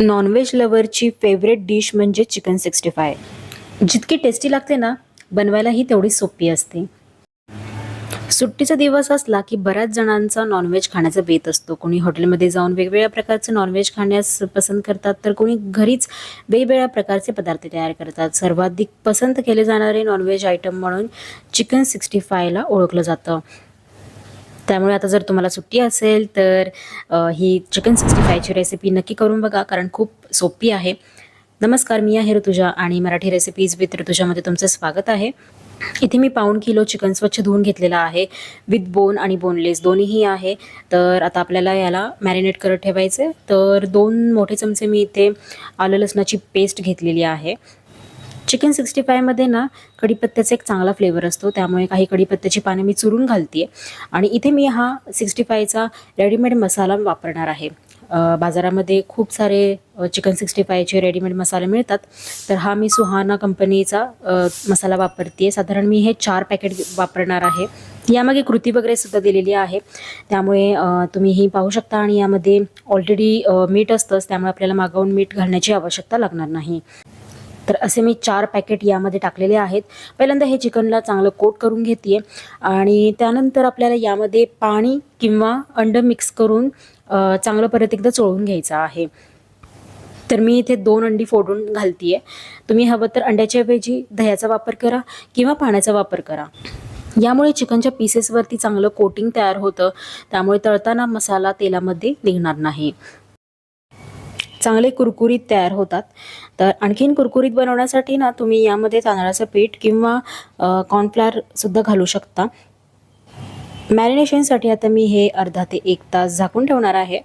Non veg लवरची favourite dish म्हणजे chicken sixty five जितकी टेस्टी लागते ना बनवायलाही तेवढी सोपी असते. सुट्टीचा दिवस असला की बऱ्याच जणांचा नॉनव्हेज खाण्याचा बेत असतो. कोणी हॉटेलमध्ये जाऊन वेगवेगळ्या प्रकारचं नॉनव्हेज खाण्यास पसंत करतात तर कोणी घरीच वेगवेगळ्या प्रकारचे पदार्थ तयार करतात. सर्वाधिक पसंत केले जाणारे नॉनव्हेज आयटम म्हणून चिकन सिक्स्टी फायला ओळखलं जातं. त्यामुळे आता जर तुम्हाला सुट्टी असेल तर ही चिकन सिक्स्टी फायची रेसिपी नक्की करून बघा कारण खूप सोपी आहे. नमस्कार मी आहे ऋतुजा आणि मराठी रेसिपीज विथ ऋतुजामध्ये तुमचं स्वागत आहे. इथे मी पाऊण किलो चिकन स्वच्छ धुवून घेतलेलं आहे विथ बोन आणि बोनलेस दोन्हीही आहे. तर आता आपल्याला याला मॅरिनेट करत ठेवायचं तर दोन मोठे चमचे मी इथे आलं लसणाची पेस्ट घेतलेली आहे. चिकन सिक्स्टी फायमध्ये ना कढीपत्त्याचा एक चांगला फ्लेवर असतो. त्यामुळे काही कढीपत्त्याची पाने मी चुरून घालते आणि इथे मी हा सिक्स्टी फायचा रेडीमेड मसाला वापरणार आहे. बाजारामध्ये खूप सारे चिकन सिक्स्टी फायचे रेडीमेड मसाले मिळतात. तर हा मी सुहाना कंपनीचा मसाला वापरते साधारण मी हे चार पॅकेट वापरणार आहे. यामागे कृती वगैरे सुद्धा दिलेली आहे. त्यामुळे तुम्ही ही पाहू शकता आणि यामध्ये ऑलरेडी मीठ असतंच. त्यामुळे आपल्याला मागवून मीठ घालण्याची आवश्यकता लागणार नाही. तर असे मी चार पॅकेट यामध्ये टाकलेले आहेत. पहिल्यांदा हे चिकनला चांगलं कोट करून घेते आणि त्यानंतर आपल्याला यामध्ये पाणी किंवा अंड मिक्स करून चांगलं परत एकदा चोळून घ्यायचं आहे. तर मी इथे दोन अंडी फोडून घालतीये. तुम्ही हवं तर अंड्याच्याऐवजी दह्याचा वापर करा किंवा पाण्याचा वापर करा. यामुळे चिकनच्या पीसेसवरती चांगलं कोटिंग तयार होतं. त्यामुळे तळताना मसाला तेलामध्ये निघणार नाही. चांगले कुरकुरीत तयार होतात. तर आणखीन कुरकुरीत बनवण्यासाठी ना तुम्ही यामध्ये तांदळाचं पीठ किंवा कॉर्नफ्लॉरसुद्धा घालू शकता. मॅरिनेशनसाठी आता मी हे अर्धा ते एक तास झाकून ठेवणार आहे.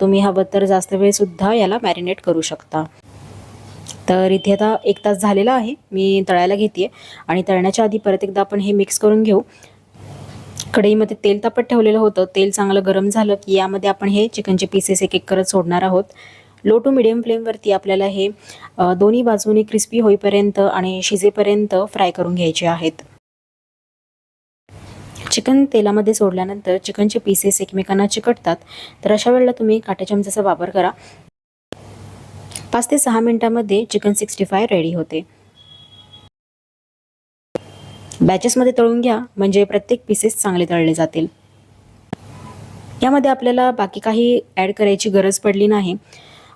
तुम्ही हवं तर जास्त वेळसुद्धा याला मॅरिनेट करू शकता. तर इथे आता एक तास झालेला आहे. मी तळायला घेते आणि तळण्याच्या आधी परत एकदा आपण हे मिक्स करून घेऊ. कढईमध्ये तेल तापत ठेवलेलं होतं. तेल चांगलं गरम झालं की यामध्ये आपण हे चिकनचे पीसेस एक एक करत सोडणार आहोत. लो टू मिडियम फ्लेमवरती आपल्याला हे दोन्ही बाजूने क्रिस्पी होईपर्यंत आणि शिजेपर्यंत फ्राय करून घ्यायचे आहेत. चिकन तेलामध्ये सोडल्यानंतर चिकनचे पीसेस एकमेकांना चिकटतात तर अशा वेळेला तुम्ही काट्या चमच्याचा वापर करा. पाच ते सहा मिनिटांमध्ये चिकन सिक्स्टी फाय रेडी होते बॅचेसमध्ये तळून घ्या म्हणजे प्रत्येक पीसेस चांगले तळले जातील. यामध्ये आपल्याला बाकी काही ॲड करायची गरज पडली नाही.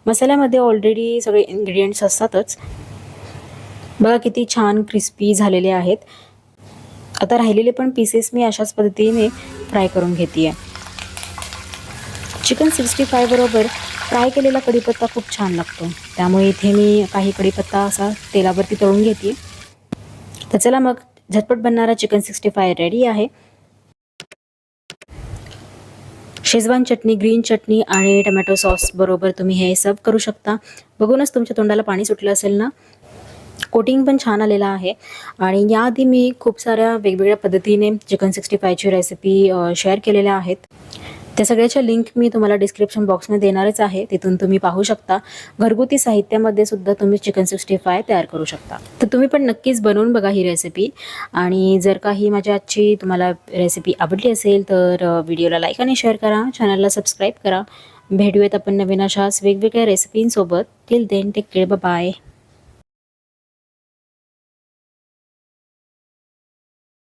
मसाल्यामध्ये ऑलरेडी सगळे इन्ग्रेडियंट्स असतातच. बघा किती छान क्रिस्पी झालेले आहेत. आता राहिलेले पण पीसेस मी अशाच पद्धतीने फ्राय करून घेते चिकन सिक्स्टी फायबरोबर फ्राय केलेला कढीपत्ता खूप छान लागतो. त्यामुळे इथे मी काही कढीपत्ता असा तेलावरती तळून घेते तर चला मग झटपट बनणारा चिकन सिक्स्टी फाय रेडी आहे. शेजवान चटणी ग्रीन चटणी आणि टमॅटो सॉस बरोबर तुम्ही हे सर्व करू शकता. बघूनच तुमच्या तोंडाला पाणी सुटलं असेल ना? कोटिंग पण छान आलेलं आहे. आणि याआधी मी खूप साऱ्या वेगवेगळ्या पद्धतीने चिकन सिक्स्टी फायची रेसिपी शेअर केलेल्या आहेत. त्या सगळ्याच्या लिंक मी तुम्हाला डिस्क्रिप्शन बॉक्समध्ये देणारच आहे. तिथून तुम्ही पाहू शकता. घरगुती साहित्यामध्ये सुद्धा तुम्ही चिकन सिक्स्टी फाय तयार करू शकता. तर तुम्ही पण नक्कीच बनवून बघा ही रेसिपी आणि जर का ही माझ्या आजची तुम्हाला रेसिपी आवडली असेल तर व्हिडिओला लाईक आणि शेअर करा. चॅनलला सबस्क्राईब करा. भेटूयात आपण नवीन अशाच वेगवेगळ्या रेसिपींसोबत till then take care bye